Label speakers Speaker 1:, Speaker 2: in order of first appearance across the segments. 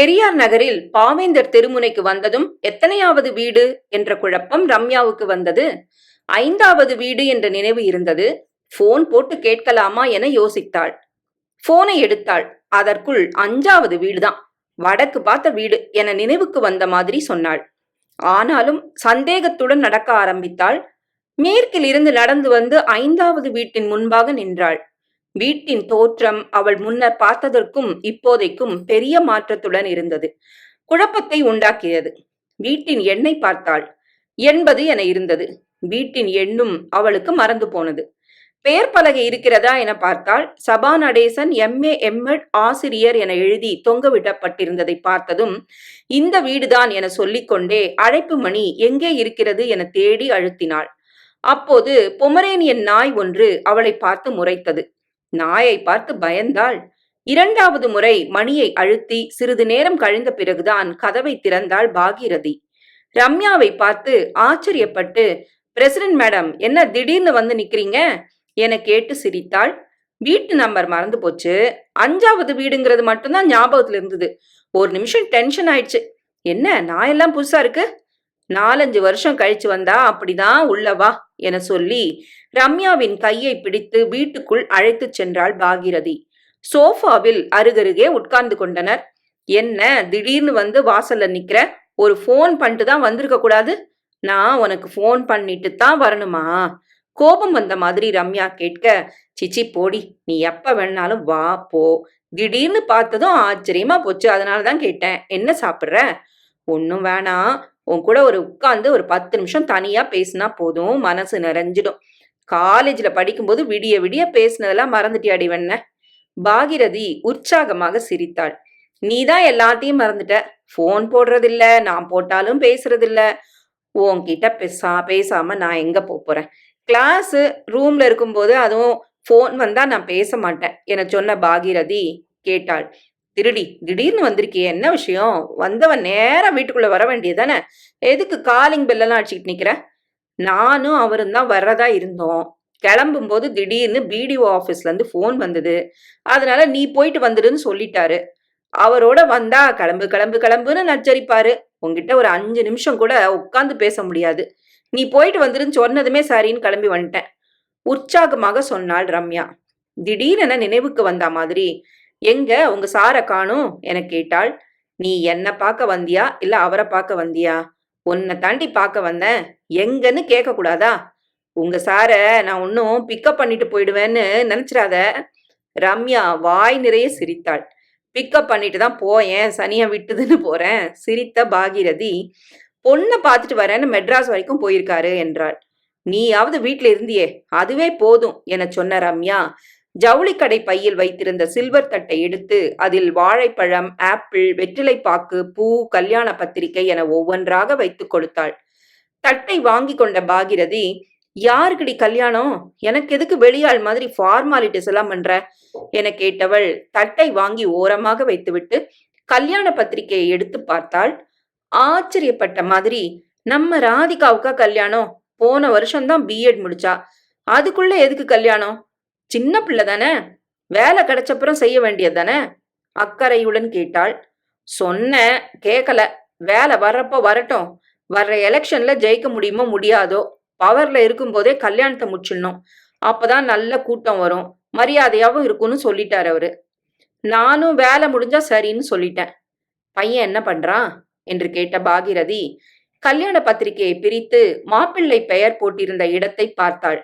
Speaker 1: பெரியார் நகரில் பாவேந்தர் தெருமுனைக்கு வந்ததும் எத்தனையாவது வீடு என்ற குழப்பம் ரம்யாவுக்கு வந்தது. ஐந்தாவது வீடு என்ற நினைவு இருந்தது. போன் போட்டு கேட்கலாமா என யோசித்தாள். போனை எடுத்தாள். அதற்குள் அஞ்சாவது வீடுதான். வடக்கு பார்த்த வீடு என நினைவுக்கு வந்த மாதிரி சொன்னாள். ஆனாலும் சந்தேகத்துடன் நடக்க ஆரம்பித்தாள். மேற்கில் இருந்து நடந்து வந்து ஐந்தாவது வீட்டின் முன்பாக நின்றாள். வீட்டின் தோற்றம் அவள் முன்னர் பார்த்ததற்கும் இப்போதைக்கும் பெரிய மாற்றத்துடன் இருந்தது. குழப்பத்தை உண்டாக்கியது. வீட்டின் எண்ணை பார்த்தாள். என்பது என இருந்தது. வீட்டின் எண்ணும் அவளுக்கு மறந்து போனது. பெயர் பலகை இருக்கிறதா என பார்த்தால் சபா நடேசன் எம்ஏ எம்எட் ஆசிரியர் என எழுதி தொங்கவிடப்பட்டிருந்ததை பார்த்ததும் இந்த வீடுதான் என சொல்லிக்கொண்டே அழைப்பு மணி எங்கே இருக்கிறது என தேடி அழுத்தினாள். அப்போது பொமரேனியன் நாய் ஒன்று அவளை பார்த்து முறைத்தது. நாயை பார்த்து பயந்தாள். இரண்டாவது முறை மணியை அழுத்தி சிறிது நேரம் கழிந்த பிறகுதான் கதவை திறந்தாள் பாகீரதி ரம்யாவை பார்த்து ஆச்சரியப்பட்டு பிரசிடென்ட் மேடம் என்ன திடீர்னு வந்து நிக்கிறீங்க? என கேட்டு சிரித்தாள். வீட்டு நம்பர் மறந்து போச்சு. அஞ்சாவது வீடுங்கிறது மட்டும்தான் ஞாபகத்துல இருந்தது. ஒரு நிமிஷம் டென்ஷன் ஆயிடுச்சு. என்ன நான் எல்லாம் புதுசா இருக்கு? நாலஞ்சு வருஷம் கழிச்சு வந்தா அப்படிதான் உள்ளவா என சொல்லி ரம்யாவின் கையை பிடித்து வீட்டுக்குள் அழைத்துச் சென்றாள் பாகிரதி. சோஃபாவில் அருகருகே உட்கார்ந்து கொண்டனர். என்ன திடீர்னு வந்து வாசல்ல நிக்கிற? ஒரு ஃபோன் பண்ணிட்டு தான் வந்திருக்க கூடாது? நான் உனக்கு ஃபோன் பண்ணிட்டு தான் வரணுமா? கோபம் வந்த மாதிரி ரம்யா கேட்க சிச்சி போடி நீ எப்ப வேணாலும் வா போ. திடீர்னு பார்த்ததும் ஆச்சரியமா போச்சு அதனால தான் கேட்டேன். என்ன சாப்பிட்ற? ஒன்றும் வேணாம். உன் கூட ஒரு உட்காந்து ஒரு பத்து நிமிஷம் தனியா பேசினா போதும். மனசு நிறைஞ்சிடும். காலேஜில் படிக்கும்போது விடிய விடிய பேசினதெல்லாம் மறந்துட்டியாடி வெண்ண. பாகிரதி உற்சாகமாக சிரித்தாள். நீ தான் எல்லாத்தையும் மறந்துட்ட. ஃபோன் போடுறதில்ல நான் போட்டாலும் பேசுறதில்ல. உன்கிட்ட பேசா பேசாம நான் எங்க போறேன்? கிளாஸ் ரூம்ல இருக்கும்போது அதுவும் ஃபோன் வந்தா நான் பேச மாட்டேன் என சொன்ன பாகிரதி கேட்டாள். திருடி திடீர்னு வந்திருக்கியே என்ன விஷயம்? வந்தவன் நேரம் வீட்டுக்குள்ள வர வேண்டியதானே எதுக்கு காலிங் பெல்லெல்லாம் அடிச்சுக்கிட்டு நிக்கிற? நானும் அவரும் தான் வர்றதா இருந்தோம். கிளம்பும்போது திடீர்னு பிடிஓ ஆஃபீஸ்ல இருந்து ஃபோன் வந்தது. அதனால நீ போயிட்டு வந்துடுன்னு சொல்லிட்டாரு. அவரோட வந்தா கிளம்பு கிளம்பு கிளம்புன்னு நச்சரிப்பாரு. உங்ககிட்ட ஒரு அஞ்சு நிமிஷம் கூட உட்காந்து பேச முடியாது. நீ போயிட்டு வந்துருன்னு சொன்னதுமே சரின்னு கிளம்பி வந்துட்டேன். உற்சாகமாக சொன்னாள் ரம்யா. திடீரென நினைவுக்கு வந்த மாதிரி? எங்க? உங்க சாரை காணும்? என கேட்டாள். நீ என்ன பார்க்க வந்தியா? இல்ல அவரை பார்க்க வந்தியா? உன்னை தாண்டி பார்க்க வந்தேன். எங்கன்னு கேட்கக்கூடாதா உங்க சாரை நான் ஒன்னும் பிக்கப் பண்ணிட்டு போயிடுவேன்னு நினைச்சிடாத. ரம்யா வாய் நிறைய சிரித்தாள். பிக்கப் பண்ணிட்டு தான் போயேன் சனியா விட்டுதுன்னு போறேன் சிரித்த பாகிரதி. பொண்ணை பார்த்துட்டு வரேன்னு மெட்ராஸ் வரைக்கும் போயிருக்காரு என்றாள். நீயாவது வீட்டில் இருந்தியே அதுவே போதும் என சொன்ன ரம்யா. ஜவுளிக்கடை பையில் வைத்திருந்த சில்வர் தட்டை எடுத்து அதில் வாழைப்பழம் ஆப்பிள் வெற்றிலைப்பாக்கு பூ கல்யாண பத்திரிகை என ஒவ்வொன்றாக வைத்து கொடுத்தாள். தட்டை வாங்கி கொண்ட பாகிரதி யாருக்குடி கல்யாணம்? எனக்கு எதுக்கு வெளியாள் மாதிரி ஃபார்மாலிட்டிஸ் எல்லாம் பண்ற? என கேட்டவள் தட்டை வாங்கி ஓரமாக வைத்துவிட்டு கல்யாண பத்திரிகையை எடுத்து பார்த்தாள். ஆச்சரியப்பட்ட மாதிரி நம்ம ராதிகாவுக்கா கல்யாணம்? போன வருஷம்தான் பிஎட் முடிச்சா. அதுக்குள்ள எதுக்கு கல்யாணம்? சின்ன பிள்ளை தானே. வேலை கிடைச்சப்புறம் செய்ய வேண்டியது தானே? அக்கறையுடன் கேட்டாள். சொன்னேன் கேட்கல வேலை வர்றப்போ வரட்டும். வர்ற எலெக்ஷன்ல ஜெயிக்க முடியுமோ முடியாதோ பவர்ல இருக்கும்போதே கல்யாணத்தை முடிச்சிடணும். அப்பதான் நல்ல கூட்டம் வரும். மரியாதையாகவும் இருக்கும்னு சொல்லிட்டார் அவரு. நானும் வேலை முடிஞ்சா சரின்னு சொல்லிட்டேன். பையன் என்ன பண்றான்? என்று கேட்ட பாகிரதி கல்யாண பத்திரிகையை பிரித்து மாப்பிள்ளை பெயர் போட்டிருந்த இடத்தை பார்த்தாள்.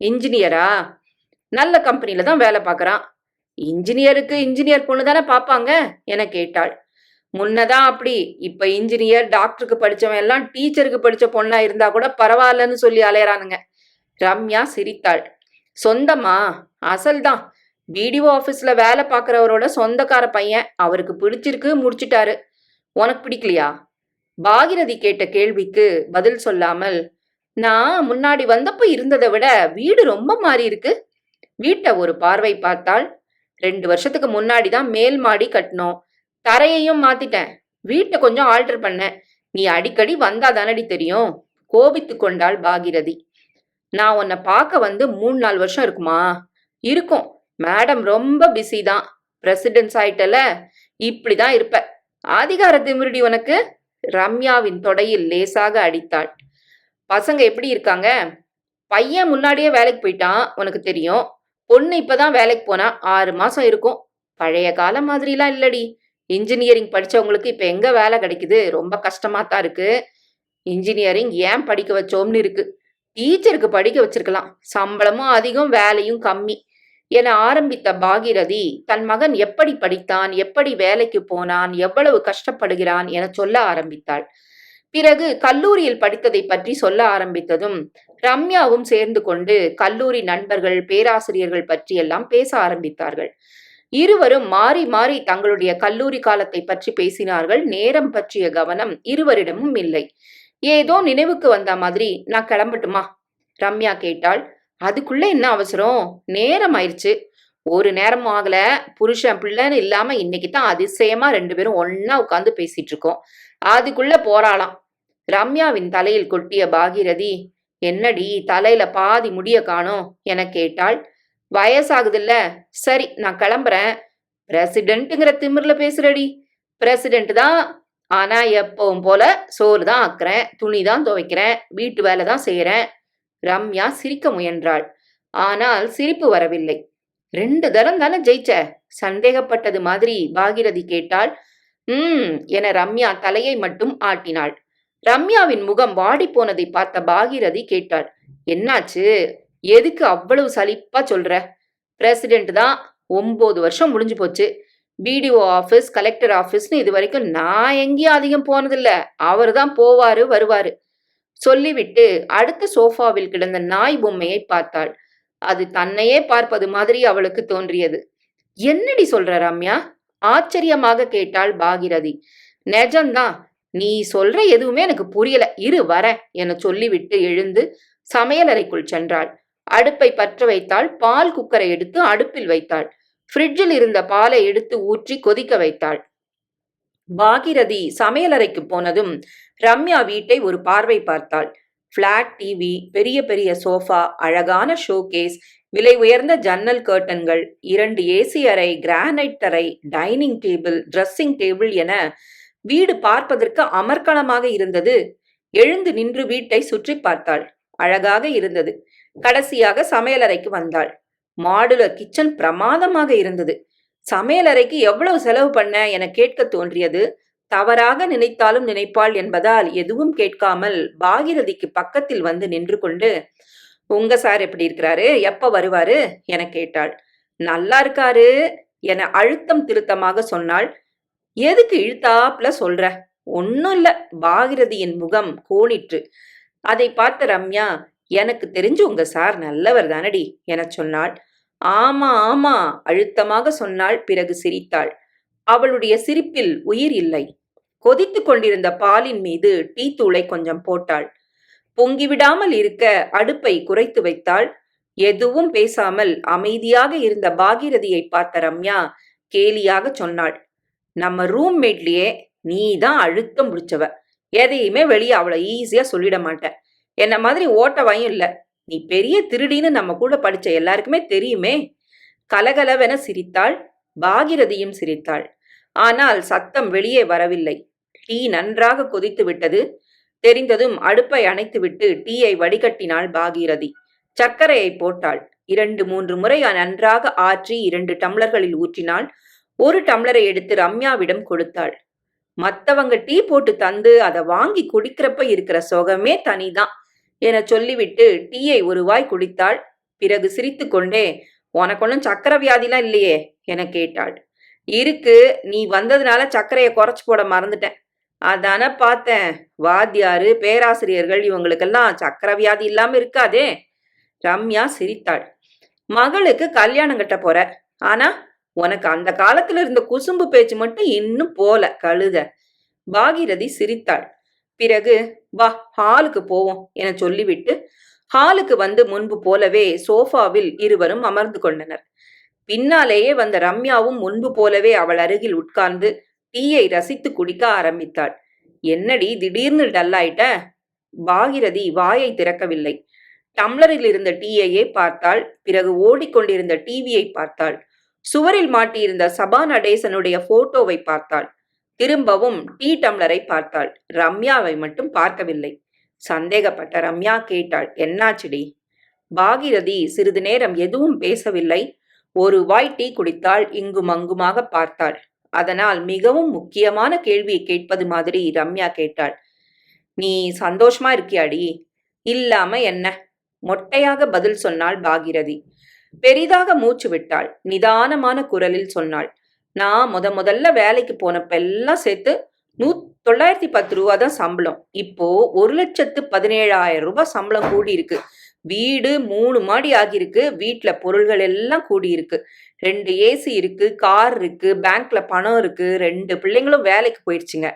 Speaker 1: இன்ஜினியரா? நல்ல கம்பெனில தான் வேலை பார்க்கறான். இன்ஜினியருக்கு இன்ஜினியர் பொண்ணு தானே பார்ப்பாங்க? என கேட்டாள். முன்னதான் அப்படி. இப்ப இன்ஜினியர் டாக்டருக்கு படிச்சவன் எல்லாம் டீச்சருக்கு படிச்ச பொண்ணா இருந்தா கூட பரவாயில்லன்னு சொல்லி அலையறானுங்க. ரம்யா சிரித்தாள். சொந்தமா அசல்தான் பிடிஓ ஆபீஸ்ல வேலை பார்க்குறவரோட சொந்தக்கார பையன். அவருக்கு பிடிச்சிருக்கு முடிச்சிட்டாரு. உனக்கு பிடிக்கலையா? பாகிரதி கேட்ட கேள்விக்கு பதில் சொல்லாமல் நான் முன்னாடி வந்தப்ப இருந்ததை விட வீடு ரொம்ப மாறி இருக்கு. வீட்டை ஒரு பார்வை பார்த்தால் ரெண்டு வருஷத்துக்கு முன்னாடி தான் மேல் மாடி கட்டினோம். தரையையும் மாத்திட்டேன். வீட்டை கொஞ்சம் ஆல்டர் பண்ணேன். நீ அடிக்கடி வந்தா தானடி தெரியும்? கோபித்து கொண்டாள் பாகிரதி. நான் உன்னை பார்க்க வந்து மூணு நாலு வருஷம் இருக்குமா? இருக்கும். மேடம் ரொம்ப பிஸி தான். பிரசிடென்ஸ் ஆயிட்டல. இப்படிதான் இருப்ப. ஆதிகார திமிருடி உனக்கு? ரம்யாவின் தொடையில் லேசாக அடித்தாள். பசங்க எப்படி இருக்காங்க? பையன் முன்னாடியே வேலைக்கு போயிட்டான் உனக்கு தெரியும். பொண்ணு இப்பதான் வேலைக்கு போனா ஆறு மாசம் இருக்கும். பழைய காலம் மாதிரிலாம் இல்லடி. இன்ஜினியரிங் படித்தவங்களுக்கு இப்போ எங்கே வேலை கிடைக்குது? ரொம்ப கஷ்டமாக தான் இருக்குது இன்ஜினியரிங் ஏன் படிக்க வச்சோம்னு இருக்கு. டீச்சருக்கு படிக்க வச்சிருக்கலாம். சம்பளமும் அதிகம் வேலையும் கம்மி. என ஆரம்பித்த பாகிரதி தன் மகன் எப்படி படித்தான்? எப்படி வேலைக்கு போனான்? எவ்வளவு கஷ்டப்படுகிறான்? என சொல்ல ஆரம்பித்தாள். பிறகு கல்லூரியில் படித்ததை பற்றி சொல்ல ஆரம்பித்ததும் ரம்யாவும் சேர்ந்து கொண்டு கல்லூரி நண்பர்கள் பேராசிரியர்கள் பற்றியெல்லாம் பேச ஆரம்பித்தார்கள். இருவரும் மாறி மாறி தங்களுடைய கல்லூரி காலத்தை பற்றி பேசினார்கள். நேரம் பற்றிய கவனம் இருவரிடமும் இல்லை. ஏதோ நினைவுக்கு வந்த மாதிரி நான் கிளம்பட்டுமா? ரம்யா கேட்டாள். அதுக்குள்ள என்ன அவசரம்? நேரம் ஆயிடுச்சு ஒரு நேரம் ஆகல. புருஷன் பிள்ளைன்னு இல்லாம இன்னைக்கு தான் அதிசயமா ரெண்டு பேரும் ஒன்னா உட்காந்து பேசிட்டு இருக்கோம். அதுக்குள்ள போறாளாம். ரம்யாவின் தலையில் கொட்டிய பாகிரதி என்னடி தலையில பாதி முடிய காணோம் என கேட்டாள். வயசாகுதுல்ல? சரி நான் கிளம்புறேன். பிரசிடென்ட்டுங்கிற திமிர்ல பேசுறடி. பிரசிடென்ட் தான் ஆனா எப்பவும் போல சோறு தான் ஆக்குறேன் துணி தான் துவைக்கிறேன் வீட்டு வேலை தான் செய்யறேன் ரம்யா சிரிக்க முயன்றாள். ஆனால் சிரிப்பு வரவில்லை. ரெண்டு தரம் தானே ஜெயிச்ச? சந்தேகப்பட்டது மாதிரி பாகிரதி கேட்டாள். ம் என ரம்யா தலையை மட்டும் ஆட்டினாள். ரம்யாவின் முகம் வாடி போனதை பார்த்த பாகிரதி கேட்டாள். என்னாச்சு? எதுக்கு அவ்வளவு சலிப்பா சொல்ற? பிரசிடென்ட் தான் ஒன்பது வருஷம் முடிஞ்சு போச்சு. பிடிஓ ஆஃபீஸ் கலெக்டர் ஆஃபீஸ்னு இது வரைக்கும் நான் எங்கேயும் அதிகம் போனதில்ல. அவர் தான் போவாரு வருவாரு. சொல்லிவிட்டு அடுத்த சோஃபாவில் கிடந்த நாய் பொம்மையை பார்த்தாள். அது தன்னையே பார்ப்பது மாதிரி அவளுக்கு தோன்றியது. என்னடி சொல்ற ரம்யா? ஆச்சரியமாக கேட்டாள் பாகிரதி. நெஜம்தான். நீ சொல்ற எதுவுமே எனக்கு புரியல. இரு வர என சொல்லிவிட்டு எழுந்து சமையலறைக்குள் சென்றாள். அடுப்பை பற்ற வைத்தாள். பால் குக்கரை எடுத்து அடுப்பில் வைத்தாள். ஃப்ரிட்ஜில் இருந்த பாலை எடுத்து ஊற்றி கொதிக்க வைத்தாள். பாகிரதி சமையலறைக்கு போனதும் ரம்யா வீட்டை ஒரு பார்வை பார்த்தாள். பிளாட் டிவி பெரிய பெரிய சோஃபா அழகான ஷோகேஸ் விலை உயர்ந்த ஜன்னல் கர்ட்டன்கள் இரண்டு ஏசி அறை கிரானைட் தரை டைனிங் டேபிள் ட்ரெஸ்ஸிங் டேபிள் என வீடு பார்ப்பதற்கு அமர்க்களமாக இருந்தது. எழுந்து நின்று வீட்டை சுற்றி பார்த்தாள். அழகாக இருந்தது. கடைசியாக சமையலறைக்கு வந்தாள். மாடுலர் கிச்சன் பிரமாதமாக இருந்தது. சமையலறைக்கு எவ்வளவு செலவு பண்ண என கேட்க தோன்றியது. தவறாக நினைத்தாலும் நினைப்பாள் என்பதால் எதுவும் கேட்காமல் பாகிரதிக்கு பக்கத்தில் வந்து நின்று கொண்டு உங்க சார் எப்படி இருக்கிறாரு? எப்ப வருவாரு? என கேட்டாள். நல்லா இருக்காரு என அழுத்தம் திருத்தமாக சொன்னாள். எதுக்கு இழுத்தாப்ல சொல்ற? ஒன்னும் இல்ல. பாகிரதியின் முகம் கோணிற்று. அதை பார்த்த ரம்யா எனக்கு தெரிஞ்சு உங்க சார் நல்லவர் தானடி எனச் சொன்னாள். ஆமா ஆமா அழுத்தமாக சொன்னாள். பிறகு சிரித்தாள். அவளுடைய சிரிப்பில் உயிர் இல்லை. கொதித்து கொண்டிருந்த பாலின் மீது டீ தூளை கொஞ்சம் போட்டாள். பொங்கிவிடாமல் இருக்க அடுப்பை குறைத்து வைத்தாள். எதுவும் பேசாமல் அமைதியாக இருந்த பாகிரதியை பார்த்த ரம்யா கேலியாக சொன்னாள். நம்ம ரூம்மேட்லயே நீ தான் அழுத்தம் பிடிச்சவ. எதையுமே வெளியே அவ்வளோ ஈஸியாக சொல்லிட மாட்டேன். என்ன மாதிரி ஓட்டவாயும் இல்லை. நீ பெரிய திருடின்னு நம்ம கூட படிச்ச எல்லாருக்குமே தெரியுமே. கலகலவென சிரித்தாள் பாகிரதியும் சிரித்தாள். ஆனால் சத்தம் வெளியே வரவில்லை. டீ நன்றாக கொதித்து விட்டது. தெரிந்ததும் அடுப்பை அணைத்துவிட்டு டீயை வடிகட்டினாள் பாகீரதி. சர்க்கரையை போட்டாள். இரண்டு மூன்று முறை நன்றாக ஆற்றி இரண்டு டம்ளர்களில் ஊற்றினாள். ஒரு டம்ளரை எடுத்து ரம்யாவிடம் கொடுத்தாள். மத்தவங்க டீ போட்டு தந்து அதை வாங்கி குடிக்கிறப்ப இருக்கிற சுகமே தனிதான் என சொல்லிவிட்டு டீயை ஒரு வாய் குடித்தாள். பிறகு சிரித்து கொண்டே உனக்கு ஒன்றும் சக்கரை வியாதிலாம் இல்லையே? என கேட்டாள். இருக்கு. நீ வந்ததுனால சர்க்கரையை குறைச்சி போட மறந்துட்டேன். அதான பார்த்தேன். வாத்தியாரு பேராசிரியர்கள் இவங்களுக்கெல்லாம் சக்கரை வியாதி இல்லாம இருக்காதே. ரம்யா சிரித்தாள். மகளுக்கு கல்யாணம் கட்ட போற. ஆனா உனக்கு அந்த காலத்துல இருந்த குசும்பு பேச்சு மட்டும் இன்னும் போல கழுத. பாகிரதி சிரித்தாள். பிறகு வா ஹாலுக்கு போவோம் என சொல்லிவிட்டு ஹாலுக்கு வந்து முன்பு போலவே சோஃபாவில் இருவரும் அமர்ந்து கொண்டனர். பின்னாலேயே வந்த ரம்யாவும் முன்பு போலவே அவள் அருகில் உட்கார்ந்து டீயை ரசித்து குடிக்க ஆரம்பித்தாள். என்னடி திடீர்னு டல்லாயிட்ட? பாகிரதி வாயை திறக்கவில்லை. டம்ளரில் இருந்த டீயையே பார்த்தாள். பிறகு ஓடிக்கொண்டிருந்த டிவியை பார்த்தாள். சுவரில் மாட்டியிருந்த சபா நடேசனுடைய போட்டோவை பார்த்தாள். திரும்பவும் டீ டம்ளரை பார்த்தாள். ரம்யாவை மட்டும் பார்க்கவில்லை. சந்தேகப்பட்ட ரம்யா கேட்டாள் என்னாச்சுடி? பாகிரதி சிறிது நேரம் எதுவும் பேசவில்லை. ஒரு வாய் டீ குடித்தாள் இங்கும் அங்குமாக பார்த்தாள். அதனால் மிகவும் முக்கியமான கேள்வியை கேட்பது மாதிரி ரம்யா கேட்டாள். நீ சந்தோஷமா இருக்கியாடி? இல்லாம என்ன? மொட்டையாக பதில் சொன்னாள் பாகிரதி. பெரிதாக மூச்சு விட்டாள். நிதானமான குரலில் சொன்னாள். நான் முத முதல்ல வேலைக்கு போனப்ப எல்லாம் சேர்த்து நூ தொள்ளாயிரத்தி பத்து ரூபா தான் சம்பளம். இப்போ ஒரு லட்சத்து பதினேழாயிரம் ரூபாய் சம்பளம் கூடி இருக்கு வீடு மூணு மாடி ஆகியிருக்கு. வீட்டில் பொருள்கள் எல்லாம் கூடி இருக்கு ரெண்டு ஏசி இருக்கு கார் இருக்கு பேங்க்ல பணம் இருக்கு. ரெண்டு பிள்ளைங்களும் வேலைக்கு போயிடுச்சுங்க.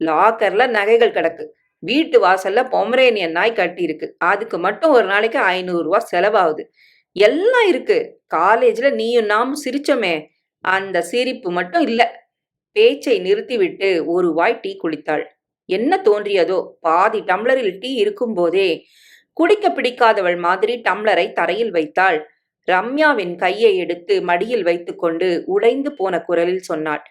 Speaker 1: லாக்கர்ல நகைகள் கிடக்கு. வீட்டு வாசல்ல பொமரேனியன் நாய் கட்டி இருக்கு அதுக்கு மட்டும் ஒரு நாளைக்கு ஐநூறு செலவாகுது. எல்லாம் இருக்கு. காலேஜ்ல நீயும் நாமும் சிரிச்சோமே. அந்த சிரிப்பு மட்டும் இல்ல. பேச்சை நிறுத்திவிட்டு ஒரு வாய் டீ குளித்தாள். என்ன தோன்றியதோ? பாதி டம்ளரில் டீ இருக்கும்போதே குடிக்க பிடிக்காதவள் மாதிரி டம்ளரை தரையில் வைத்தாள். ரம்யாவின் கையை எடுத்து மடியில் வைத்துக்கொண்டு உடைந்து போன குரலில் சொன்னாள்.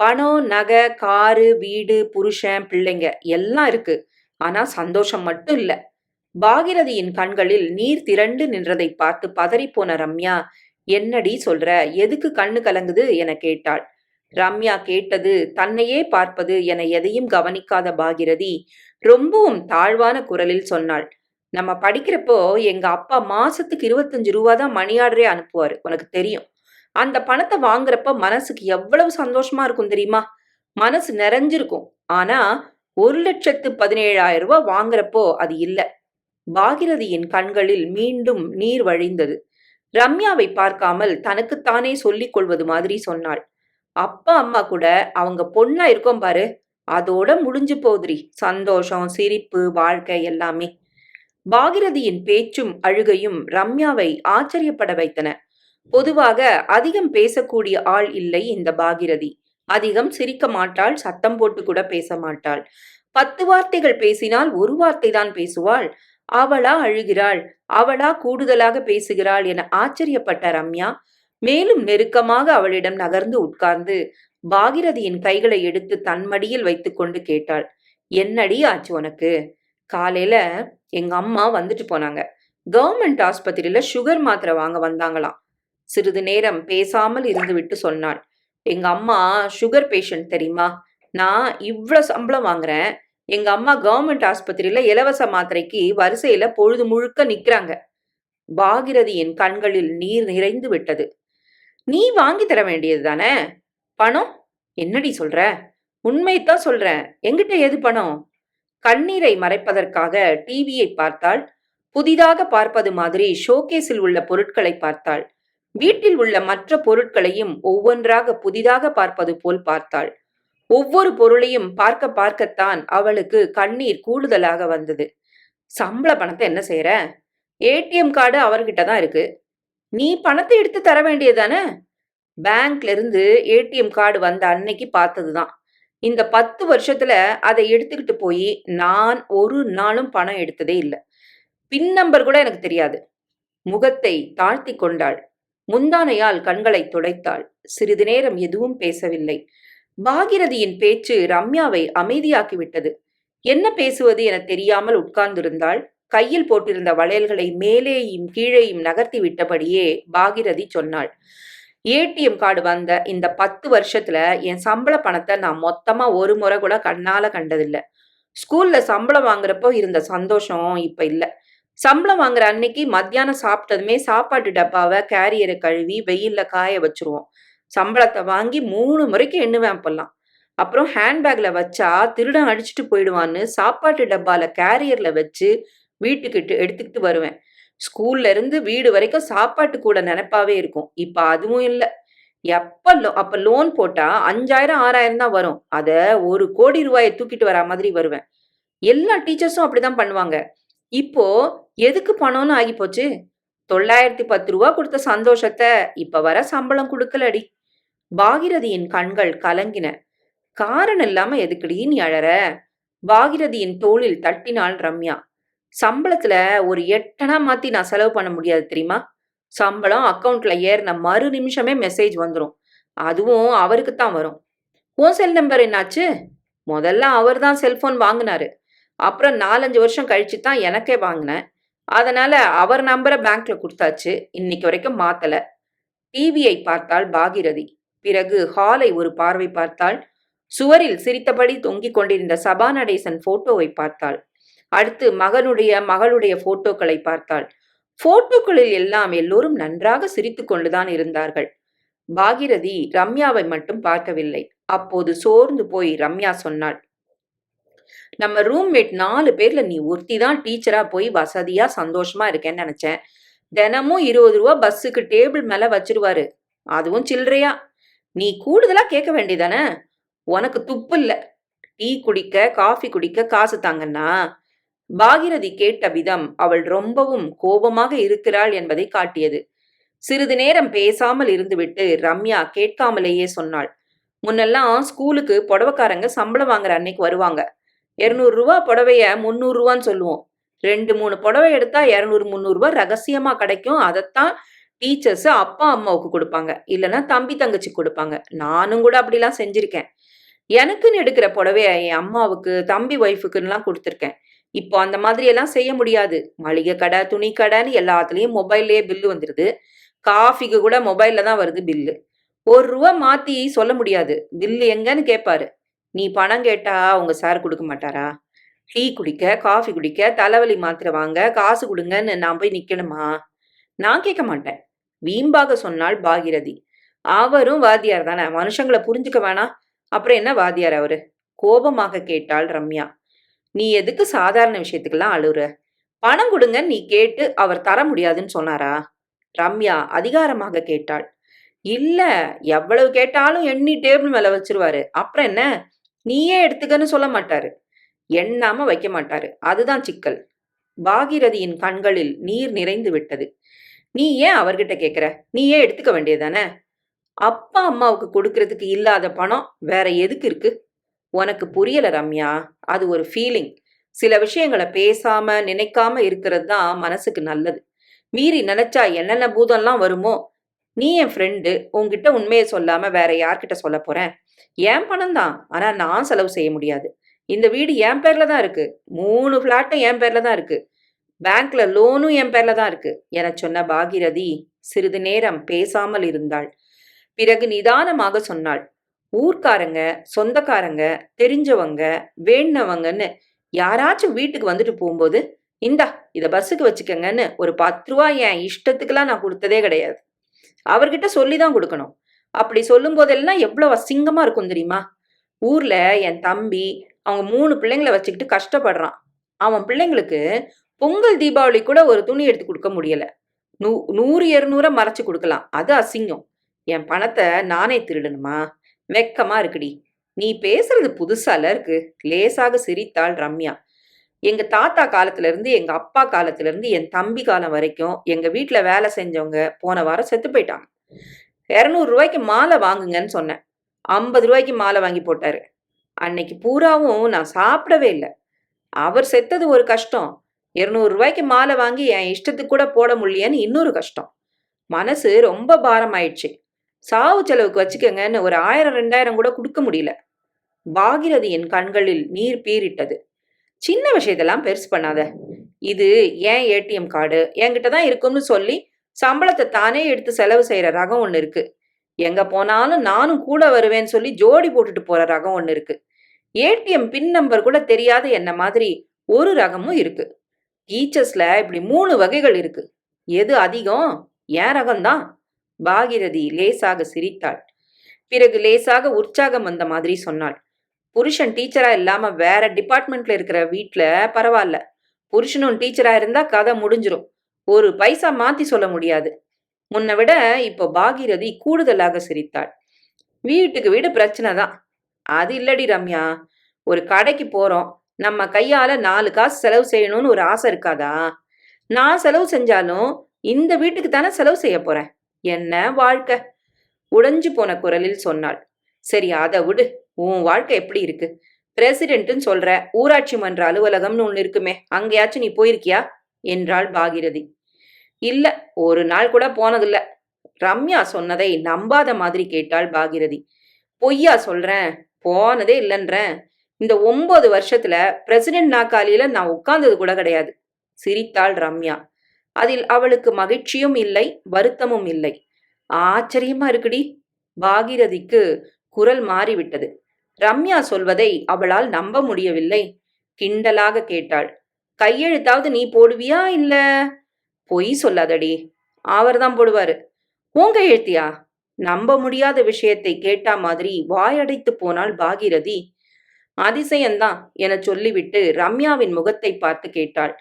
Speaker 1: பணம் நகை காரு வீடு புருஷன் பிள்ளைங்க எல்லாம் இருக்கு. ஆனா சந்தோஷம் மட்டும் இல்லை. பாகிரதியின் கண்களில் நீர் திரண்டு நின்றதை பார்த்து பதறிப்போன ரம்யா என்னடி சொல்ற? எதுக்கு கண்ணு கலங்குது? என கேட்டாள். ரம்யா கேட்டது தன்னையே பார்ப்பது என எதையும் கவனிக்காத பாகிரதி ரொம்பவும் தாழ்வான குரலில் சொன்னாள். நம்ம படிக்கிறப்போ எங்க அப்பா மாசத்துக்கு இருபத்தஞ்சு ரூபா தான் மணி ஆர்டரே அனுப்புவாரு உனக்கு தெரியும். அந்த பணத்தை வாங்குறப்ப மனசுக்கு எவ்வளவு சந்தோஷமா இருக்கும் தெரியுமா? மனசு நிறைஞ்சிருக்கும். ஆனா ஒரு லட்சத்து பதினேழாயிரம் ரூபாய் வாங்குறப்போ அது இல்லை. பாகிரதியின் கண்களில் மீண்டும் நீர் வழிந்தது. ரம்யாவை பார்க்காமல் தனக்குத்தானே சொல்லிக் கொள்வது மாதிரி சொன்னாள். அப்பா அம்மா கூட அவங்க பொண்ணா இருக்கோம் பாரு அதோட முடிஞ்சு போகுதுரி சந்தோஷம் சிரிப்பு வாழ்க்கை எல்லாமே. பாகிரதியின் பேச்சும் அழுகையும் ரம்யாவை ஆச்சரியப்பட வைத்தன. பொதுவாக அதிகம் பேசக்கூடிய ஆள் இல்லை இந்த பாகிரதி அதிகம் சிரிக்க மாட்டாள் சத்தம் போட்டு கூட பேச மாட்டாள். பத்து வார்த்தைகள் பேசினால் ஒரு வார்த்தை தான் பேசுவாள். அவளா அழுகிறாள். அவளா கூடுதலாக பேசுகிறாள் என ஆச்சரியப்பட்ட ரம்யா மேலும் நெருக்கமாக அவளிடம் நகர்ந்து உட்கார்ந்து பாகிரதியின் கைகளை எடுத்து தன் மடியில் வைத்துக்கொண்டு கேட்டாள். என்னடி ஆச்சு உனக்கு? காலையில எங்க அம்மா வந்துட்டு போனாங்க. கவர்மெண்ட் ஆஸ்பத்திரியில சுகர் மாத்திரை வாங்க வந்தாங்களாம். சிறிது நேரம் பேசாமல் இருந்துவிட்டு சொன்னாள். எங்க அம்மா சுகர் பேஷண்ட் தெரியுமா? நான் இவ்வளோ சம்பளம் வாங்குறேன். எங்க அம்மா கவர்மெண்ட் ஆஸ்பத்திரியில இலவச மாத்திரைக்கு வரிசையில பொழுது முழுக்க நிக்கிறாங்க. பாகிரதியின் கண்களில் நீர் நிறைந்து விட்டது. நீ வாங்கி தர வேண்டியது தானே? பணம்? என்னடி சொல்ற? உண்மைத்தான் சொல்றேன். எங்கிட்ட எது பணம்? கண்ணீரை மறைப்பதற்காக டிவியை பார்த்தாள். புதிதாக பார்ப்பது மாதிரி ஷோகேஸில் உள்ள பொருட்களை பார்த்தாள். வீட்டில் உள்ள மற்ற பொருட்களையும் ஒவ்வொன்றாக புதிதாக பார்ப்பது போல் பார்த்தாள். ஒவ்வொரு பொருளையும் பார்க்க பார்க்கத்தான் அவளுக்கு கண்ணீர் கூடுதலாக வந்தது. சம்பள பணத்தை என்ன செய்யற ஏடிஎம் கார்டு அவர்கிட்ட தான் இருக்கு. நீ பணத்தை எடுத்து தர வேண்டியதானே பேங்க்ல இருந்து ஏடிஎம் கார்டு வந்த அன்னைக்கு பார்த்ததுதான். இந்த பத்து வருஷத்துல அதை எடுத்துக்கிட்டு போய் நான் ஒரு நாளும் பணம் எடுத்ததே இல்லை. பின் நம்பர் கூட எனக்கு தெரியாது. முகத்தை தாழ்த்தி கொண்டாள். முந்தானையால் கண்களை துடைத்தாள். சிறிது நேரம் எதுவும் பேசவில்லை. பாகிரதியின் பேச்சு ரம்யாவை அமைதியாக்கிவிட்டது. என்ன பேசுவது என தெரியாமல் உட்கார்ந்திருந்தாள். கையில் போட்டிருந்த வளையல்களை மேலேயும் கீழேயும் நகர்த்தி விட்டபடியே பாகிரதி சொன்னாள். ஏடிஎம் கார்டு வந்த இந்த பத்து வருஷத்துல என் சம்பள பணத்தை நான் மொத்தமா ஒரு முறை கூட கண்ணால கண்டதில்ல. ஸ்கூல்ல சம்பளம் வாங்குறப்போ இருந்த சந்தோஷம் இப்ப இல்ல. சம்பளம் வாங்குற அன்னைக்கு மத்தியானம் சாப்பிட்டதுமே சாப்பாட்டு டப்பாவை கேரியரை கழுவி வெயில்ல காய வச்சிருவோம். சம்பளத்தை வாங்கி மூணு முறைக்கு எண்ணுவேன் அப்பெல்லாம். அப்புறம் ஹேண்ட்பேக்ல வச்சா திருடன் அடிச்சுட்டு போயிடுவான்னு சாப்பாட்டு டப்பால கேரியர்ல வச்சு வீட்டுக்கிட்டு எடுத்துக்கிட்டு வருவேன். ஸ்கூல்ல இருந்து வீடு வரைக்கும் சாப்பாட்டு கூட நினைப்பாவே இருக்கும். இப்ப அதுவும் இல்லை. எப்ப லோ அப்ப லோன் போட்டா அஞ்சாயிரம் ஆறாயிரம் தான் வரும். அத ஒரு கோடி ரூபாயை தூக்கிட்டு வரா மாதிரி வருவேன். எல்லா டீச்சர்ஸும் அப்படிதான் பண்ணுவாங்க. இப்போ எதுக்கு பணம்னு ஆகி போச்சு தொள்ளாயிரத்தி பத்து ரூபா கொடுத்த சந்தோஷத்தை இப்ப வர சம்பளம் கொடுக்கலடி. பாகிரதியின் கண்கள் கலங்கின. காரணம் இல்லாம எதுக்குடி நீ அழற? பாகிரதியின் தோளில் தட்டினாள் ரம்யா. சம்பளத்துல ஒரு எட்டனா மாத்தி நான் செலவு பண்ண முடியாது தெரியுமா? சம்பளம் அக்கௌண்ட்ல ஏறின மறு நிமிஷமே மெசேஜ் வந்துடும் அதுவும் அவருக்கு தான் வரும். உன் செல் நம்பர் என்னாச்சு? முதல்ல அவர் தான் செல்போன் வாங்கினாரு. அப்புறம் நாலஞ்சு வருஷம் கழிச்சு தான் எனக்கே வாங்கினேன். அதனால அவர் நம்பரை பேங்க்ல கொடுத்தாச்சு. இன்னைக்கு வரைக்கும் மாத்தல. டிவியை பார்த்தாள் பாகிரதி பிறகு ஹாலை ஒரு பார்வை பார்த்தாள். சுவரில் சிரித்தபடி தொங்கிக் கொண்டிருந்த சபாநடேசன் போட்டோவை பார்த்தாள். அடுத்து மகனுடைய மகளுடைய போட்டோக்களை பார்த்தாள். போட்டோக்களில் எல்லாம் எல்லோரும் நன்றாக சிரித்துக்கொண்டுதான் இருந்தார்கள். பாகிரதி ரம்யாவை மட்டும் பார்க்கவில்லை. அப்போது சோர்ந்து போய் ரம்யா சொன்னாள் நம்ம ரூம்மேட் நாலு பேர்ல நீ ஒருத்தி தான் டீச்சரா போய் வசதியா சந்தோஷமா இருக்கேன்னு நினைச்சேன். தினமும் இருபது ரூபா பஸ்ஸுக்கு டேபிள் மேல வச்சிருவாரு. அதுவும் சில்லறையா? நீ கூடுதலா கேட்க வேண்டியதானே? உனக்கு துப்பு இல்ல. டீ குடிக்க காஃபி குடிக்க காசு தாங்கன்னா? பாகிரதி கேட்ட விதம் அவள் ரொம்பவும் கோபமாக இருக்கிறாள் என்பதை காட்டியது. சிறிது நேரம் பேசாமல் இருந்துவிட்டு ரம்யா கேட்காமலேயே சொன்னாள். முன்னெல்லாம் ஸ்கூலுக்கு புடவைக்காரங்க சம்பளம் வாங்குற அன்னைக்கு வருவாங்க. இருநூறு ரூபா புடவைய முந்நூறு ரூபான்னு சொல்லுவோம். ரெண்டு மூணு புடவை எடுத்தா இரநூறு முந்நூறுரூவா ரகசியமா கிடைக்கும். அதைத்தான் டீச்சர்ஸ் அப்பா அம்மாவுக்கு கொடுப்பாங்க. இல்லைன்னா தம்பி தங்கச்சி கொடுப்பாங்க. நானும் கூட அப்படிலாம் செஞ்சிருக்கேன். எனக்குன்னு எடுக்கிற புடவைய என் அம்மாவுக்கு தம்பி ஒய்ஃபுக்குன்னுலாம் கொடுத்துருக்கேன். இப்போ அந்த மாதிரி எல்லாம் செய்ய முடியாது. மளிகை கடை துணி கடைன்னு எல்லாத்துலேயும் மொபைல்லையே பில்லு வந்துடுது காஃபிக்கு கூட மொபைலில் தான் வருது பில்லு. ஒரு ரூபா மாத்தி சொல்ல முடியாது. பில்லு எங்கன்னு கேட்பாரு நீ பணம் கேட்டா உங்க சார் கொடுக்க மாட்டாரா? டீ குடிக்க காஃபி குடிக்க தலைவலி மாத்திரை வாங்க காசு கொடுங்கன்னு நான் போய் நிக்கணுமா? நான் கேட்க மாட்டேன். வீம்பாக சொன்னாள் பாகிரதி. அவரும் வாத்தியார் தானே? மனுஷங்களை புரிஞ்சுக்க வேணாம் அப்புறம் என்ன வாத்தியார் அவரு? கோபமாக கேட்டாள் ரம்யா. நீ எதுக்கு சாதாரண விஷயத்துக்கெல்லாம் அழுற பணம் கொடுங்க நீ கேட்டு அவர் தர முடியாதுன்னு சொன்னாரா? ரம்யா அதிகாரமாக கேட்டாள். இல்ல எவ்வளவு கேட்டாலும் எண்ணி டேபிள் மேல வச்சிருவாரு. அப்புறம் என்ன? நீயே எடுத்துக்கன்னு சொல்ல மாட்டாரு. எண்ணாம வைக்க மாட்டாரு. அதுதான் சிக்கல். பாகிரதியின் கண்களில் நீர் நிறைந்து விட்டது. நீ ஏன் அவர்கிட்ட கேட்குற நீ ஏன் எடுத்துக்க வேண்டியதானே அப்பா அம்மாவுக்கு கொடுக்கறதுக்கு இல்லாத பணம் வேற எதுக்கு இருக்கு? உனக்கு புரியல ரம்யா அது ஒரு ஃபீலிங் சில விஷயங்களை பேசாம நினைக்காம இருக்கிறது தான் மனசுக்கு நல்லது. மீறி நினைச்சா என்னென்ன பூதம்லாம் வருமோ? நீ என் ஃப்ரெண்டு உங்ககிட்ட உண்மையை சொல்லாம வேற யார்கிட்ட சொல்ல போறேன் என் பணம் தான் ஆனா நான் செலவு செய்ய முடியாது. இந்த வீடு என் பேர்ல தான் இருக்கு. மூணு பிளாட்டும் என் பேர்ல தான் இருக்கு. பேங்க்ல லோனும் என் பேர்ல தான் இருக்கு. என சொன்ன பாகிரதி சிறிது நேரம் பேசாமல் இருந்தாள். பிறகு நிதானமாக சொன்னாள். ஊர்க்காரங்க சொந்தக்காரங்க தெரிஞ்சவங்க வேணவங்கன்னு யாராச்சும் வீட்டுக்கு வந்துட்டு போகும்போது இந்தா இத பஸ்ஸுக்கு வச்சுக்கங்கன்னு ஒரு பத்து ரூபா என் இஷ்டத்துக்கெல்லாம் நான் கொடுத்ததே கிடையாது. அவர்கிட்ட சொல்லி தான் கொடுக்கணும். அப்படி சொல்லும் போதெல்லாம் எவ்வளவு அசிங்கமா இருக்கும் தெரியுமா? ஊர்ல என் தம்பி அவங்க மூணு பிள்ளைங்களை வச்சுக்கிட்டு கஷ்டப்படுறான். அவன் பிள்ளைங்களுக்கு பொங்கல் தீபாவளி கூட ஒரு துணி எடுத்து கொடுக்க முடியல. நூ நூறு இருநூறை மறைச்சு கொடுக்கலாம். அது அசிங்கம். என் பணத்தை நானே திருடணுமா? வெக்கமா இருக்குடி. நீ பேசுறது புதுசால இருக்கு. லேசாக சிரித்தாள் ரம்யா. எங்க தாத்தா காலத்துல இருந்து எங்க அப்பா காலத்துல இருந்து என் தம்பி காலம் வரைக்கும் எங்க வீட்டுல வேலை செஞ்சவங்க போன வாரம் செத்து போயிட்டாங்க. இரநூறு ரூபாய்க்கு மாலை வாங்குங்கன்னு சொன்னேன். ஐம்பது ரூபாய்க்கு மாலை வாங்கி போட்டாரு. அன்னைக்கு பூராவும் நான் சாப்பிடவே இல்லை. அவர் செத்தது ஒரு கஷ்டம். இருநூறுரூவாய்க்கு மாலை வாங்கி என் இஷ்டத்துக்கு கூட போட முடியன்னு இன்னொரு கஷ்டம். மனசு ரொம்ப பாரம் ஆயிடுச்சு சாவு செலவுக்கு வச்சுக்கங்கன்னு ஒரு ஆயிரம் ரெண்டாயிரம் கூட கொடுக்க முடியல. பாகிரதியின் கண்களில் நீர் பீரிட்டது சின்ன விஷயத்தெல்லாம் பெருசு பண்ணாத. இது ஏன் ஏடிஎம் கார்டு? என்கிட்ட தான் இருக்கும்னு சொல்லி சம்பளத்தை தானே எடுத்து செலவு செய்கிற ரகம் ஒன்று இருக்கு. எங்க போனாலும் நானும் கூட வருவேன்னு சொல்லி ஜோடி போட்டுட்டு போற ரகம் ஒன்று இருக்கு. ஏடிஎம் பின் நம்பர் கூட தெரியாத என்ன மாதிரி ஒரு ரகமும் இருக்கு. டீச்சர்ஸ்ல இப்படி மூணு வகைகள் இருக்கு. எது அதிகம்? ஏன் ரகம்தான் பாகிரதி லேசாக சிரித்தாள். பிறகு லேசாக உற்சாகம் வந்த மாதிரி சொன்னாள். புருஷன் டீச்சரா இல்லாம வேற டிபார்ட்மெண்ட்ல இருக்கிற வீட்டுல பரவாயில்ல. புருஷனும் டீச்சரா இருந்தா கதை முடிஞ்சிரும். ஒரு பைசா மாத்தி சொல்ல முடியாது. முன்னை விட இப்போ பாகிரதி கூடுதலாக சிரித்தாள். வீட்டுக்கு வீடு பிரச்சனை தான் அது இல்லடி ரம்யா. ஒரு கடைக்கு போறோம். நம்ம கையால நாலு காசு செலவு செய்யணும்னு ஒரு ஆசை இருக்காதா? நான் செலவு செஞ்சாலும் இந்த வீட்டுக்கு தானே செலவு செய்ய போறேன். என்ன வாழ்க்கை? உடைஞ்சு போன குரலில் சொன்னாள். சரி அதை விடு. உன் வாழ்க்கை எப்படி இருக்கு? பிரசிடென்ட்னு சொல்ற ஊராட்சி மன்ற அலுவலகம்னு ஒன்று இருக்குமே அங்கேயாச்சும் நீ போயிருக்கியா? என்றாள் பாகிரதி. இல்ல ஒரு நாள் கூட போனதில்ல. ரம்யா சொன்னதை நம்பாத மாதிரி கேட்டாள் பாகிரதி. பொய்யா சொல்றேன் போனதே இல்லைன்றேன். இந்த ஒன்பது வருஷத்துல பிரசிடென்ட் நாக்காலியில நான் உட்கார்ந்தது கூட கிடையாது. சிரித்தாள் ரம்யா. அதில் அவளுக்கு மகிழ்ச்சியும் இல்லை வருத்தமும் இல்லை. ஆச்சரியமா இருக்குடி. பாகிரதிக்கு குரல் மாறிவிட்டது. ரம்யா சொல்வதை அவளால் நம்ப முடியவில்லை. கிண்டலாக கேட்டாள். கையெழுத்தாவது நீ போடுவியா இல்ல? பொய் சொல்லாதடி. அவர்தான் போடுவாரு. உன் கையெழுத்தியா? நம்ப முடியாத விஷயத்தை கேட்டா மாதிரி வாயடைத்து போனால் பாகிரதி. அதிசயம்தான் என சொல்லிவிட்டு ரம்யாவின் முகத்தை பார்த்து கேட்டாள்.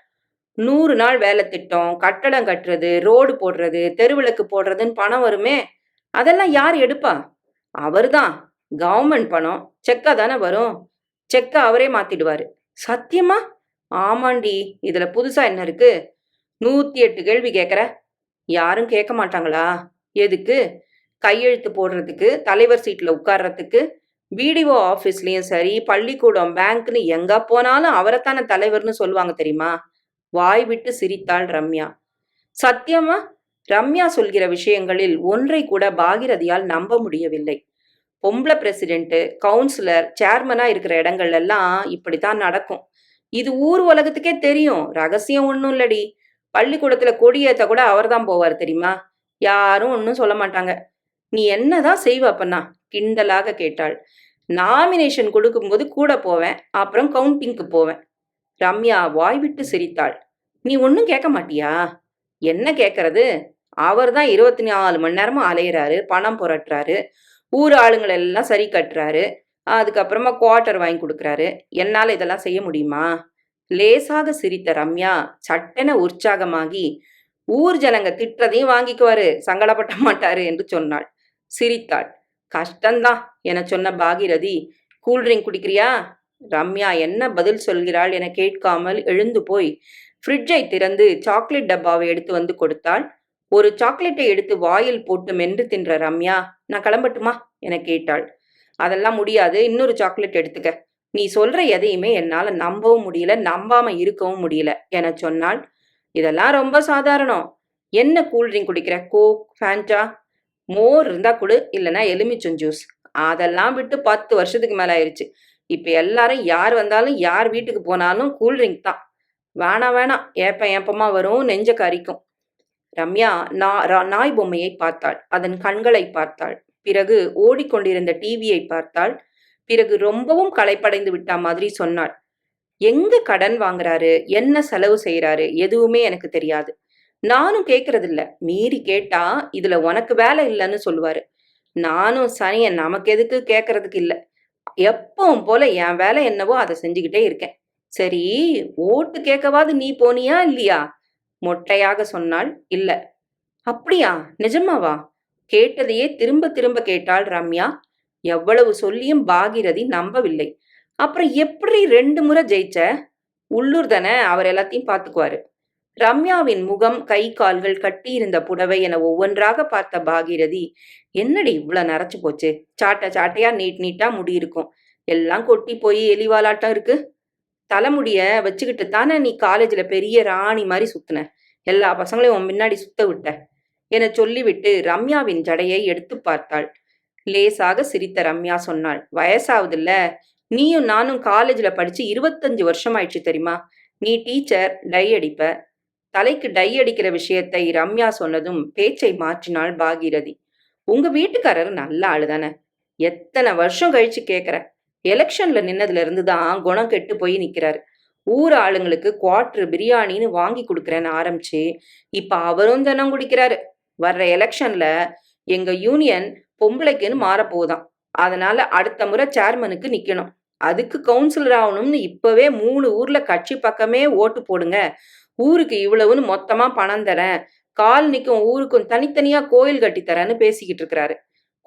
Speaker 1: நூறு நாள் வேலை திட்டம் கட்டடம் கட்டுறது ரோடு போடுறது தெருவிளக்கு போடுறதுன்னு பணம் வருமே? அதெல்லாம் யார் எடுப்பா? அவர்தான். கவர்மெண்ட் பணம். செக்கா தானே வரும். செக்கை அவரே மாத்திடுவாரு. சத்தியமா? ஆமாண்டி. இதுல புதுசா என்ன இருக்கு? நூத்தி எட்டு கேள்வி கேக்குற. யாரும் கேட்க மாட்டாங்களா? எதுக்கு? கையெழுத்து போடுறதுக்கு தலைவர் சீட்ல உட்கார்றதுக்கு பிடிஓ ஆஃபீஸ்லேயும் சரி பள்ளிக்கூடம் பேங்க்னு எங்க போனாலும் அவரைத்தானே தலைவர்னு சொல்லுவாங்க தெரியுமா? வாய் விட்டு சிரித்தாள் ரம்யா. சத்தியமா? ரம்யா சொல்கிற விஷயங்களில் ஒன்றை கூட பாகிரதியால் நம்ப முடியவில்லை. பொம்பளை பிரசிடென்ட்டு கவுன்சிலர் சேர்மனா இருக்கிற இடங்கள் எல்லாம் இப்படித்தான் நடக்கும். இது ஊர் உலகத்துக்கே தெரியும். ரகசியம் ஒன்றும் இல்லடி. பள்ளிக்கூடத்துல கொடியேற்ற கூட அவர்தான் போவார் தெரியுமா? யாரும் ஒன்றும் சொல்ல மாட்டாங்க. நீ என்னதான் செய்வ அப்பன்னா? கிண்டலாக கேட்டாள். நாமினேஷன் கொடுக்கும்போது கூட போவேன் அப்புறம் கவுண்டிங்க்கு போவேன். ரம்யா வாய் விட்டு சிரித்தாள். நீ ஒன்றும் கேட்க மாட்டியா? என்ன கேட்கறது? அவர் தான் இருபத்தி நாலு மணி நேரமும் அலையிறாரு பணம் புரட்டுறாரு ஊர் ஆளுங்களை எல்லாம் சரி கட்டுறாரு அதுக்கப்புறமா குவார்ட்டர் வாங்கி கொடுக்குறாரு. என்னால் இதெல்லாம் செய்ய முடியுமா? லேசாக சிரித்த ரம்யா சட்டென உற்சாகமாகி ஊர் ஜனங்க திட்டுறதையும் வாங்கிக்குவாரு சங்கடப்பட மாட்டாரு என்று சொன்னாள். சிரித்தாள். கஷ்டந்தான் என சொன்ன பாகிரதி. கூல்ட்ரிங்க் குடிக்கிறியா? ரம்யா என்ன பதில் சொல்கிறாள் என கேட்காமல் எழுந்து போய் ஃப்ரிட்ஜை திறந்து சாக்லேட் டப்பாவை எடுத்து வந்து கொடுத்தாள். ஒரு சாக்லேட்டை எடுத்து வாயில் போட்டு மென்று தின்ற ரம்யா நான் கிளம்பட்டுமா? என கேட்டாள். அதெல்லாம் முடியாது இன்னொரு சாக்லேட் எடுத்துக்க. நீ சொல்ற எதையுமே என்னால நம்பவும் முடியல நம்பாம இருக்கவும் முடியல என சொன்னாள். இதெல்லாம் ரொம்ப சாதாரணம். என்ன கூல்ட்ரிங்க் குடிக்கிற? Coke Fanta? மோர் இருந்தா கொடு இல்லைன்னா எலுமிச்சம் ஜூஸ். அதெல்லாம் விட்டு பத்து வருஷத்துக்கு மேல ஆயிடுச்சு இப்ப எல்லாரும் யார் வந்தாலும் யார் வீட்டுக்கு போனாலும் கூல்ட்ரிங்க் தான். வேணாம் வேணாம். ஏப்ப ஏப்பமா வரும் நெஞ்ச கரிக்கும். ரம்யா நா ரா- நாய் பொம்மையை பார்த்தாள். அதன் கண்களை பார்த்தாள். பிறகு ஓடிக்கொண்டிருந்த டிவியை பார்த்தாள். பிறகு ரொம்பவும் களைப்படைந்து விட்டா மாதிரி சொன்னாள். எங்க கடன் வாங்குறாரு? என்ன செலவு செய்யறாரு எதுவுமே எனக்கு தெரியாது. நானும் கேட்கறதில்ல மீறி கேட்டா இதுல உனக்கு வேலை இல்லைன்னு சொல்லுவாரு. நானும் சனியன் நமக்கு எதுக்கு கேட்கறதுக்கு இல்ல. எப்பவும் போல என் வேலை என்னவோ அதை செஞ்சுக்கிட்டே இருக்கேன். சரி ஓட்டு கேட்கவாது நீ போனியா இல்லையா? மொட்டையாக சொன்னாள். இல்ல. அப்படியா? நிஜமாவா? கேட்டதையே திரும்ப திரும்ப கேட்டாள் ரம்யா. எவ்வளவு சொல்லியும் பாகிரதி நம்பவில்லை. அப்புறம் எப்படி ரெண்டு முறை ஜெயிச்ச? உள்ளூர் தானே அவர் எல்லாத்தையும் பார்த்துக்குவாரு. ரம்யாவின் முகம் கை கால்கள் கட்டியிருந்த புடவை என ஒவ்வொன்றாக பார்த்த பாகீரதி என்னடி இவ்வளோ நரைச்சு போச்சு? சாட்டை சாட்டையா நீட் நீட்டா முடி இருக்கும். எல்லாம் கொட்டி போய் எலிவாலாட்டம் இருக்கு? தலைமுடிய வச்சுக்கிட்டு தானே நீ காலேஜில் பெரிய ராணி மாதிரி சுத்தின? எல்லா பசங்களையும் உன் முன்னாடி சுத்த விட்ட? என சொல்லிவிட்டு ரம்யாவின் ஜடையை எடுத்து பார்த்தாள். லேசாக சிரித்த ரம்யா சொன்னாள் வயசாகுதுல்ல நீயும் நானும் காலேஜில் படித்து இருபத்தஞ்சு வருஷம் ஆயிடுச்சு தெரியுமா? நீ டீச்சர் டை அடிப்ப. தலைக்கு டை அடிக்கிற விஷயத்தை ரம்யா சொன்னதும் பேச்சை மாற்றினாள் பாகீரதி. உங்க வீட்டுக்காரர் நல்ல ஆளு தானே. எத்தனை வருஷம் கழிச்சு கேட்குற எலெக்ஷன்ல நின்னதுல இருந்து தான் குணம் கெட்டு போய் நிக்கிறாரு. ஊர் ஆளுங்களுக்கு குவார்டர் பிரியாணின்னு வாங்கி கொடுக்குறேன்னு ஆரம்பிச்சு இப்ப அவரும் தினம் குடிக்கிறாரு. வர்ற எலெக்ஷன்ல எங்க யூனியன் பொம்பளைக்குன்னு மாறப்போதான் அதனால அடுத்த முறை சேர்மனுக்கு நிக்கணும். அதுக்கு கவுன்சிலர் ஆகணும்னு இப்பவே மூணு ஊர்ல கட்சி பக்கமே ஓட்டு போடுங்க. ஊருக்கு இவ்வளவுன்னு மொத்தமா பணம் தரேன். காலனிக்கும் ஊருக்கும் தனித்தனியா கோயில் கட்டி தரேன்னு பேசிக்கிட்டு இருக்கிறாரு.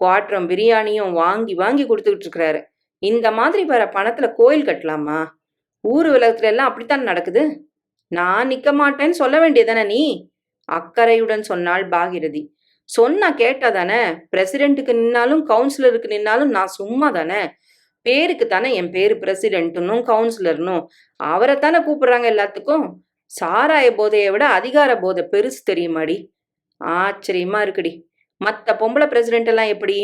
Speaker 1: குவாட்ரம் பிரியாணியும் வாங்கி வாங்கி கொடுத்துக்கிட்டு இருக்கிறாரு. இந்த மாதிரி வர பணத்துல கோயில் கட்டலாமா? ஊர் உலகத்துல எல்லாம் அப்படித்தான் நடக்குது? நான் நிக்க மாட்டேன்னு சொல்ல வேண்டியதானே நீ? அக்கறையுடன் சொன்னாள் பாகிரதி. சொன்னா கேட்டா தானே பிரசிடென்ட்டுக்கு நின்னாலும் கவுன்சிலருக்கு நின்னாலும் நான் சும்மா தானே பேருக்கு தானே என் பேரு பிரசிடென்ட்னும் கவுன்சிலர்னும். அவரை தானே கூப்பிடுறாங்க எல்லாத்துக்கும்? சாராய போதையை விட அதிகார போதை பெருசு தெரியுமாடி? ஆச்சரியமா இருக்குடி. மற்ற பொம்பளை பிரசிடென்ட் எல்லாம் எப்படி?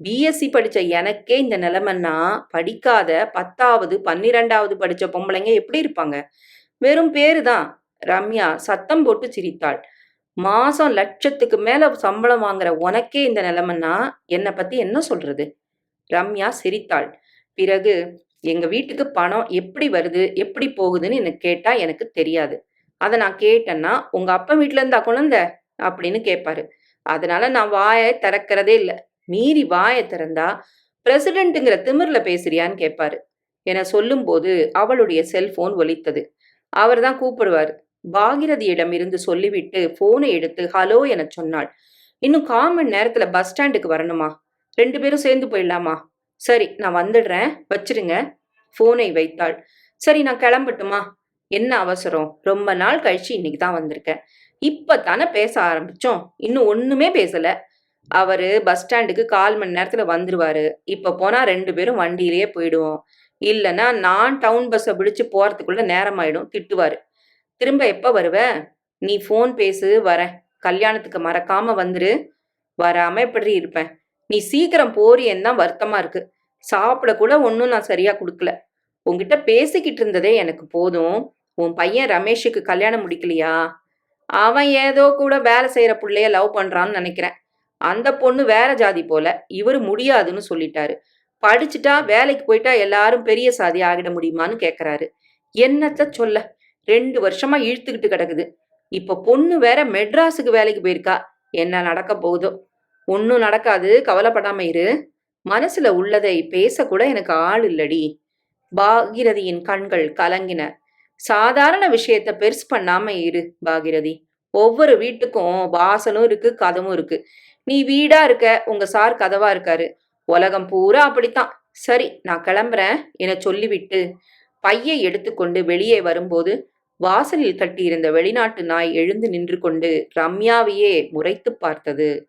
Speaker 1: பிஎஸ்சி படித்த எனக்கே இந்த நிலைமைன்னா படிக்காத பத்தாவது பன்னிரெண்டாவது படித்த பொம்பளைங்க எப்படி இருப்பாங்க? வெறும் பேரு தான் ரம்யா சத்தம் போட்டு சிரித்தாள். மாசம் லட்சத்துக்கு மேல சம்பளம் வாங்குற உனக்கே இந்த நிலைமைன்னா என்னை பத்தி என்ன சொல்றது? ரம்யா சிரித்தாள். பிறகு எங்க வீட்டுக்கு பணம் எப்படி வருது எப்படி போகுதுன்னு எனக்கு கேட்டா எனக்கு தெரியாது. அதை நான் கேட்டேன்னா உங்க அப்பா வீட்டில் இருந்தா குழந்த? அப்படின்னு கேட்பாரு அதனால நான் வாயை திறக்கிறதே இல்லை. மீறி வாயை திறந்தா பிரசிடென்ட்டுங்கிற திமிர்ல பேசுறியான்னு கேட்பாரு என சொல்லும்போது அவளுடைய செல்போன் ஒலித்தது. அவர் தான் கூப்பிடுவார். பாகிரதியிடம் இருந்து சொல்லிவிட்டு போனை எடுத்து ஹலோ என சொன்னாள். இன்னும் கால் மணி நேரத்துல பஸ் ஸ்டாண்டுக்கு வரணுமா? ரெண்டு பேரும் சேர்ந்து போயிடலாமா? சரி நான் வந்துடுறேன். வச்சிருங்க. ஃபோனை வைத்தாள். சரி நான் கிளம்பட்டுமா? என்ன அவசரம்? ரொம்ப நாள் கழிச்சு இன்னைக்கு தான் வந்திருக்கேன். இப்போ தானே பேச ஆரம்பிச்சோம். இன்னும் ஒன்றுமே பேசலை. அவரு பஸ் ஸ்டாண்டுக்கு கால் மணி நேரத்தில் வந்துருவாரு. இப்போ போனால் ரெண்டு பேரும் வண்டியிலேயே போயிடுவோம். இல்லைன்னா நான் டவுன் பஸ்ஸை பிடிச்சு போகிறதுக்குள்ளே நேரம் ஆகிடும் திட்டுவார். திரும்ப எப்போ வருவ? நீ ஃபோன் பேசு வரேன். கல்யாணத்துக்கு மறக்காமல் வந்துரு. வராமல் எப்படி இருப்பேன். நீ சீக்கிரம் போறியன்னு தான் வருத்தமா இருக்கு. சாப்பிட கூட ஒன்றும் நான் சரியா கொடுக்கல. உங்ககிட்ட பேசிக்கிட்டு இருந்ததே எனக்கு போதும். உன் பையன் ரமேஷுக்கு கல்யாணம் முடிக்கலையா? அவன் ஏதோ கூட வேலை செய்யற பிள்ளைய லவ் பண்றான்னு நினைக்கிறேன். அந்த பொண்ணு வேற ஜாதி போல. இவர் முடியாதுன்னு சொல்லிட்டாரு. படிச்சுட்டா வேலைக்கு போயிட்டா எல்லாரும் பெரிய சாதி ஆகிட முடியுமான்னு கேட்குறாரு என்னத்த சொல்ல? ரெண்டு வருஷமா இழுத்துக்கிட்டு கிடக்குது. இப்ப பொண்ணு வேற மெட்ராஸுக்கு வேலைக்கு போயிருக்கா. என்ன நடக்க போகுதோ? ஒன்றும் நடக்காது. கவலைப்படாம இரு. மனசுல உள்ளதை பேசக்கூட எனக்கு ஆள் இல்லடி. பாகிரதியின் கண்கள் கலங்கின. சாதாரண விஷயத்த பெருசு பண்ணாம இரு பாகிரதி. ஒவ்வொரு வீட்டுக்கும் வாசலும் இருக்கு கதவும் இருக்கு. நீ வீடா இருக்க உங்க சார் கதவா இருக்காரு. உலகம் பூரா அப்படித்தான். சரி நான் கிளம்புறேன் என சொல்லிவிட்டு. பையை எடுத்துக்கொண்டு வெளியே வரும்போது வாசலில் கட்டியிருந்த வெளிநாட்டு நாய் எழுந்து நின்று கொண்டு ரம்யாவையே முறைத்து பார்த்தது.